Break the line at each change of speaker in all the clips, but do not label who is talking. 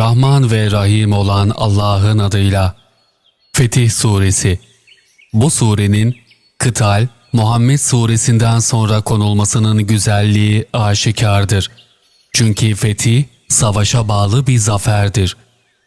Rahman ve Rahim olan Allah'ın adıyla. Fetih Suresi Bu surenin Kıtal, Muhammed suresinden sonra konulmasının güzelliği aşikardır. Çünkü fetih, savaşa bağlı bir zaferdir.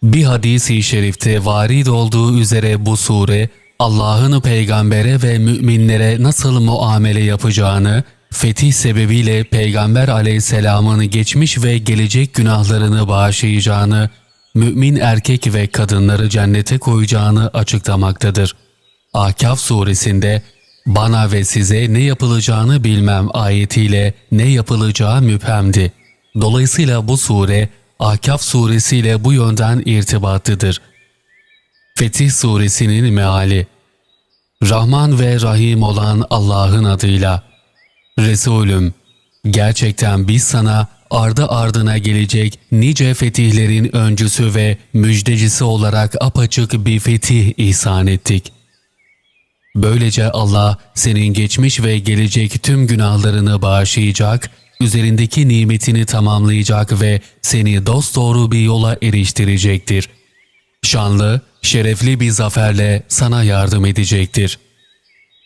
Bir hadisi şerifte varid olduğu üzere bu sure, Allah'ın peygambere ve müminlere nasıl muamele yapacağını, fetih sebebiyle Peygamber aleyhisselamın geçmiş ve gelecek günahlarını bağışlayacağını, mümin erkek ve kadınları cennete koyacağını açıklamaktadır. Ahkaf suresinde bana ve size ne yapılacağını bilmem ayetiyle ne yapılacağı müphemdi. Dolayısıyla bu sure Ahkaf suresiyle bu yönden irtibatlıdır. Fetih suresinin meali Rahman ve Rahim olan Allah'ın adıyla Resulüm, gerçekten biz sana ardı ardına gelecek nice fetihlerin öncüsü ve müjdecisi olarak apaçık bir fetih ihsan ettik. Böylece Allah senin geçmiş ve gelecek tüm günahlarını bağışlayacak, üzerindeki nimetini tamamlayacak ve seni dosdoğru bir yola eriştirecektir. Şanlı, şerefli bir zaferle sana yardım edecektir.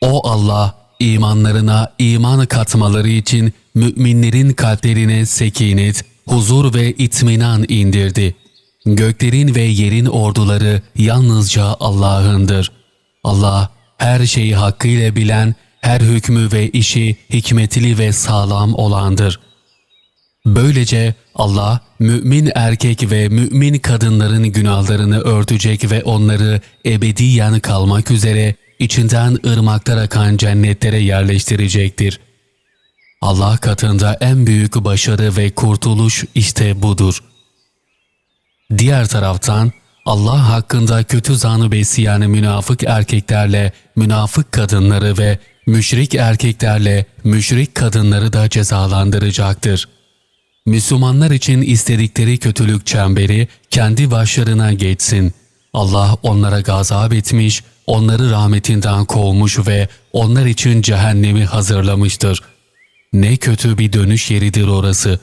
O Allah imanlarına iman katmaları için müminlerin kalplerine sekinet, huzur ve itminan indirdi. Göklerin ve yerin orduları yalnızca Allah'ındır. Allah her şeyi hakkıyla bilen, her hükmü ve işi hikmetli ve sağlam olandır. Böylece Allah mümin erkek ve mümin kadınların günahlarını örtecek ve onları ebediyen kalmak üzere içinden ırmaklar akan cennetlere yerleştirecektir. Allah katında en büyük başarı ve kurtuluş işte budur. Diğer taraftan Allah hakkında kötü zanı besleyen münafık erkeklerle münafık kadınları ve müşrik erkeklerle müşrik kadınları da cezalandıracaktır. Müslümanlar için istedikleri kötülük çemberi kendi başlarına geçsin. Allah onlara gazap etmiş, onları rahmetinden kovmuş ve onlar için cehennemi hazırlamıştır. Ne kötü bir dönüş yeridir orası.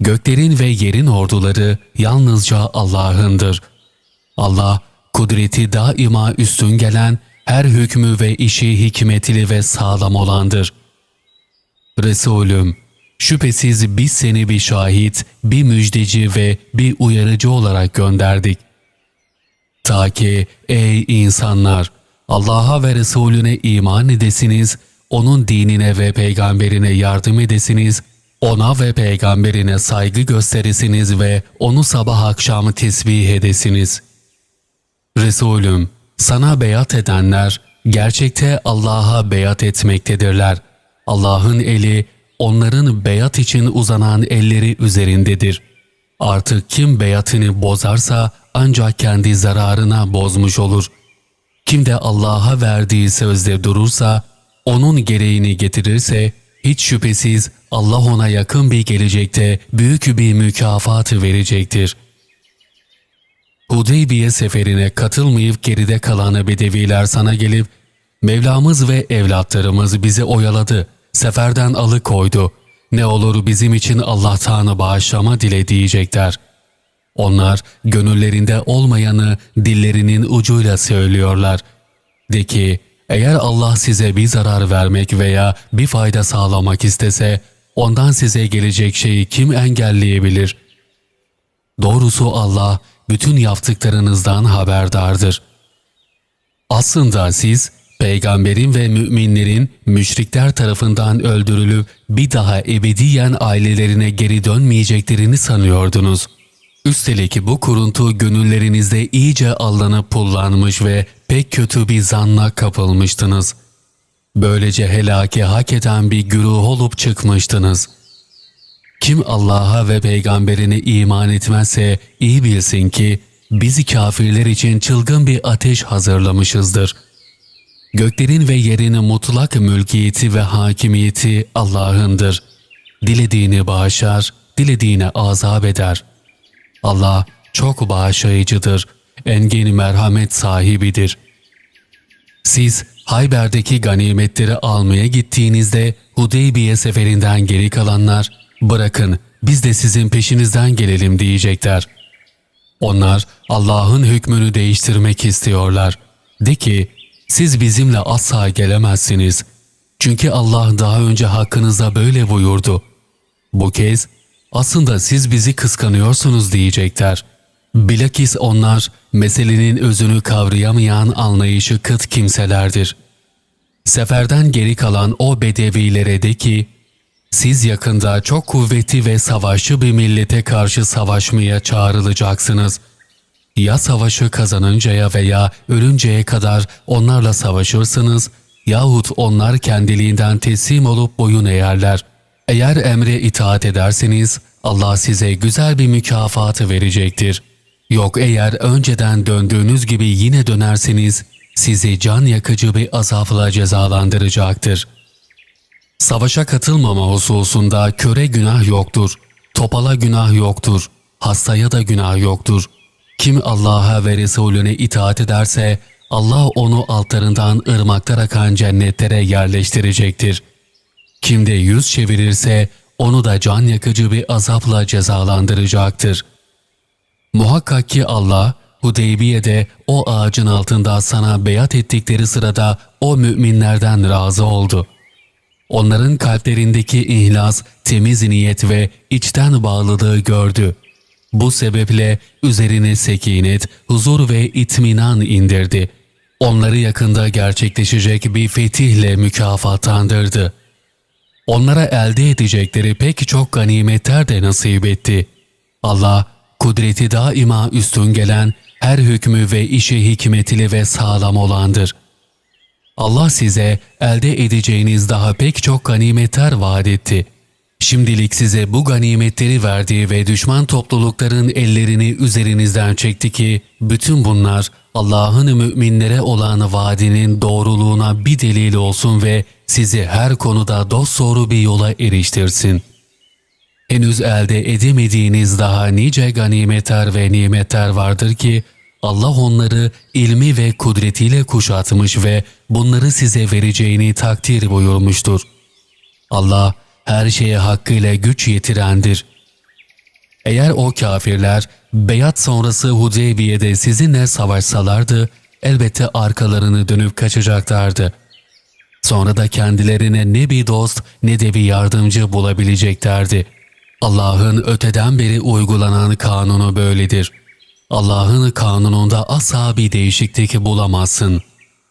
Göklerin ve yerin orduları yalnızca Allah'ındır. Allah, kudreti daima üstün gelen, her hükmü ve işi hikmetli ve sağlam olandır. Resulüm, şüphesiz biz seni bir şahit, bir müjdeci ve bir uyarıcı olarak gönderdik. Ta ki ey insanlar Allah'a ve Resulüne iman edesiniz, onun dinine ve peygamberine yardım edesiniz, ona ve peygamberine saygı gösteresiniz ve onu sabah akşam tesbih edesiniz. Resulüm, sana beyat edenler gerçekte Allah'a beyat etmektedirler. Allah'ın eli onların beyat için uzanan elleri üzerindedir. Artık kim beyatını bozarsa ancak kendi zararına bozmuş olur. Kim de Allah'a verdiği sözde durursa, onun gereğini getirirse, hiç şüphesiz Allah ona yakın bir gelecekte büyük bir mükafat verecektir. Hudeybiye seferine katılmayıp geride kalan bedeviler sana gelip, Mevlamız ve evlatlarımız bizi oyaladı, seferden alıkoydu. Ne olur bizim için Allah'tan bağışlama dile diyecekler.'' Onlar gönüllerinde olmayanı dillerinin ucuyla söylüyorlar. De ki, eğer Allah size bir zarar vermek veya bir fayda sağlamak istese, ondan size gelecek şeyi kim engelleyebilir? Doğrusu Allah bütün yaptıklarınızdan haberdardır. Aslında siz, peygamberin ve müminlerin müşrikler tarafından öldürülüp bir daha ebediyen ailelerine geri dönmeyeceklerini sanıyordunuz.'' Üstelik bu kuruntu gönüllerinizde iyice allanıp pullanmış ve pek kötü bir zanla kapılmıştınız. Böylece helaki hak eden bir güruh olup çıkmıştınız. Kim Allah'a ve peygamberine iman etmezse iyi bilsin ki bizi kafirler için çılgın bir ateş hazırlamışızdır. Göklerin ve yerin mutlak mülkiyeti ve hakimiyeti Allah'ındır. Dilediğini bağışlar, dilediğine azap eder.'' Allah çok bağışlayıcıdır, engin merhamet sahibidir. Siz Hayber'deki ganimetleri almaya gittiğinizde Hudeybiye seferinden geri kalanlar, bırakın biz de sizin peşinizden gelelim diyecekler. Onlar Allah'ın hükmünü değiştirmek istiyorlar. De ki, siz bizimle asla gelemezsiniz. Çünkü Allah daha önce hakkınızda böyle buyurdu. Bu kez aslında siz bizi kıskanıyorsunuz diyecekler. Bilakis onlar meselenin özünü kavrayamayan anlayışı kıt kimselerdir. Seferden geri kalan o bedevilere de ki, siz yakında çok kuvvetli ve savaşçı bir millete karşı savaşmaya çağrılacaksınız. Ya savaşı kazanıncaya veya ölünceye kadar onlarla savaşırsınız yahut onlar kendiliğinden teslim olup boyun eğerler. Eğer emre itaat ederseniz Allah size güzel bir mükafatı verecektir. Yok eğer önceden döndüğünüz gibi yine dönerseniz sizi can yakıcı bir azapla cezalandıracaktır.'' Savaşa katılmama hususunda köre günah yoktur. Topala günah yoktur. Hastaya da günah yoktur. Kim Allah'a ve Resulüne itaat ederse Allah onu altlarından ırmaklar akan cennetlere yerleştirecektir. Kim de yüz çevirirse onu da can yakıcı bir azapla cezalandıracaktır. Muhakkak ki Allah Hudeybiye'de o ağacın altında sana beyat ettikleri sırada o müminlerden razı oldu.'' onların kalplerindeki ihlas, temiz niyet ve içten bağlılığı gördü. Bu sebeple üzerine sekinet, huzur ve itminan indirdi. Onları yakında gerçekleşecek bir fetihle mükafatlandırdı. Onlara elde edecekleri pek çok ganimetler de nasip etti. Allah, kudreti daima üstün gelen, her hükmü ve işi hikmetli ve sağlam olandır. Allah size elde edeceğiniz daha pek çok ganimetler vaat etti. Şimdilik size bu ganimetleri verdi ve düşman toplulukların ellerini üzerinizden çekti ki bütün bunlar Allah'ın müminlere olan vaadinin doğruluğuna bir delil olsun ve sizi her konuda dosdoğru bir yola eriştirsin. Henüz elde edemediğiniz daha nice ganimetler ve nimetler vardır ki Allah onları ilmi ve kudretiyle kuşatmış ve bunları size vereceğini takdir buyurmuştur. Allah her şeye hakkıyla güç yetirendir. Eğer o kafirler beyat sonrası Hudeybiye'de sizinle savaşsalardı, elbette arkalarını dönüp kaçacaklardı. Sonra da kendilerine ne bir dost ne de bir yardımcı bulabileceklerdi. Allah'ın öteden beri uygulanan kanunu böyledir.'' Allah'ın kanununda asla bir değişiklik bulamazsın.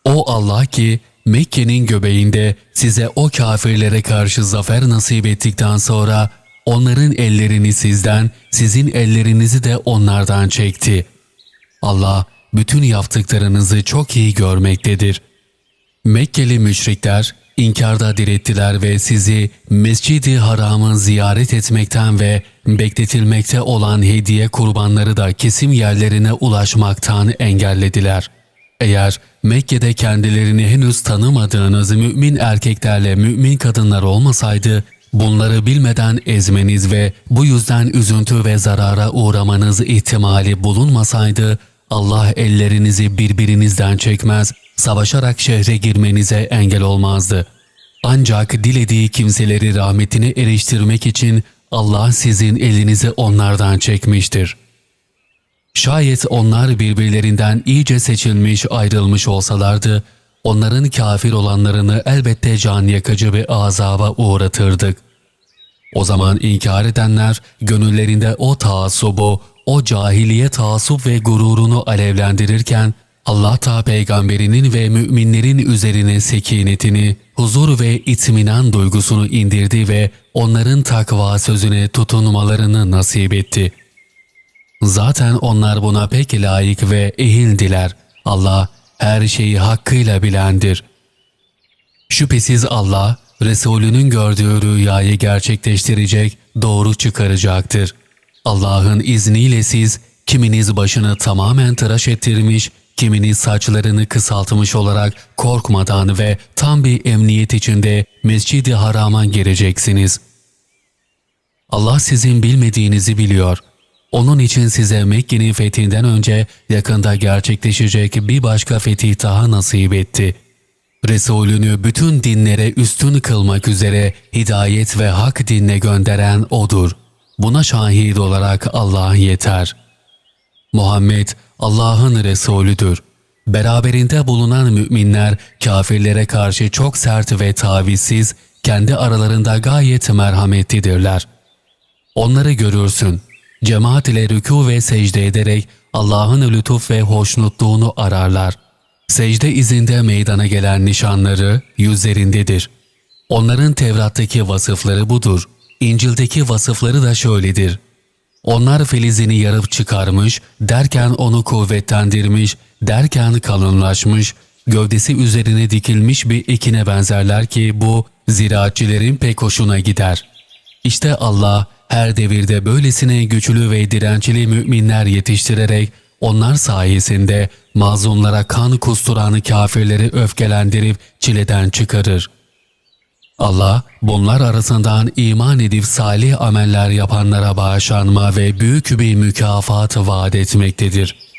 O Allah ki Mekke'nin göbeğinde size o kafirlere karşı zafer nasip ettikten sonra onların ellerini sizden, sizin ellerinizi de onlardan çekti. Allah bütün yaptıklarınızı çok iyi görmektedir. Mekkeli müşrikler inkarda direttiler ve sizi Mescid-i Haram'ı ziyaret etmekten ve bekletilmekte olan hediye kurbanları da kesim yerlerine ulaşmaktan engellediler. Eğer Mekke'de kendilerini henüz tanımadığınız mümin erkeklerle mümin kadınlar olmasaydı, bunları bilmeden ezmeniz ve bu yüzden üzüntü ve zarara uğramanız ihtimali bulunmasaydı, Allah ellerinizi birbirinizden çekmez, savaşarak şehre girmenize engel olmazdı. Ancak dilediği kimseleri rahmetine eriştirmek için Allah sizin elinizi onlardan çekmiştir. Şayet onlar birbirlerinden iyice seçilmiş ayrılmış olsalardı, onların kafir olanlarını elbette can yakıcı bir azaba uğratırdık. O zaman inkar edenler gönüllerinde o taassubu, o cahiliye taassup ve gururunu alevlendirirken Allah ta peygamberinin ve müminlerin üzerine sekinetini, huzur ve itminan duygusunu indirdi ve onların takva sözüne tutunmalarını nasip etti. Zaten onlar buna pek layık ve ehildiler. Allah her şeyi hakkıyla bilendir. Şüphesiz Allah, Resulünün gördüğü rüyayı gerçekleştirecek, doğru çıkaracaktır. Allah'ın izniyle siz kiminiz başını tamamen tıraş ettirmiş, kiminiz saçlarını kısaltmış olarak korkmadan ve tam bir emniyet içinde Mescid-i Haram'a gireceksiniz. Allah sizin bilmediğinizi biliyor. Onun için size Mekke'nin fethinden önce yakında gerçekleşecek bir başka fetih daha nasip etti. Resulünü bütün dinlere üstün kılmak üzere hidayet ve hak dinle gönderen O'dur. Buna şahit olarak Allah yeter.'' Muhammed Allah'ın Resulüdür. Beraberinde bulunan müminler kafirlere karşı çok sert ve tavizsiz, kendi aralarında gayet merhametlidirler. Onları görürsün. Cemaat ile rükû ve secde ederek Allah'ın lütuf ve hoşnutluğunu ararlar. Secde izinde meydana gelen nişanları yüzlerindedir. Onların Tevrat'taki vasıfları budur. İncil'deki vasıfları da şöyledir. Onlar filizini yarıp çıkarmış, derken onu kuvvetlendirmiş, derken kalınlaşmış, gövdesi üzerine dikilmiş bir ekine benzerler ki bu ziraatçilerin pek hoşuna gider. İşte Allah her devirde böylesine güçlü ve dirençli müminler yetiştirerek onlar sayesinde mazlumlara kan kusturan kafirleri öfkelendirip çileden çıkarır. Allah bunlar arasından iman edip salih ameller yapanlara bağışlanma ve büyük bir mükafat vaat etmektedir.